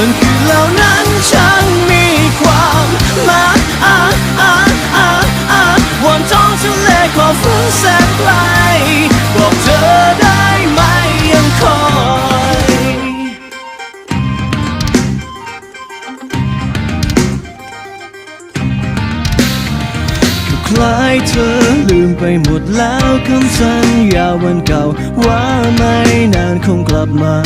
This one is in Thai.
วันคืนเหล่านั้นช่างมีความหมายอะอะอะอะวันท้องทะเลขอบฟ้าแสนไกลบอกเธอได้ไหมยังคอยคล้ายเธอลืมไปหมดแล้วคำสัญญาวันเก่าว่าไม่นานคงกลับมา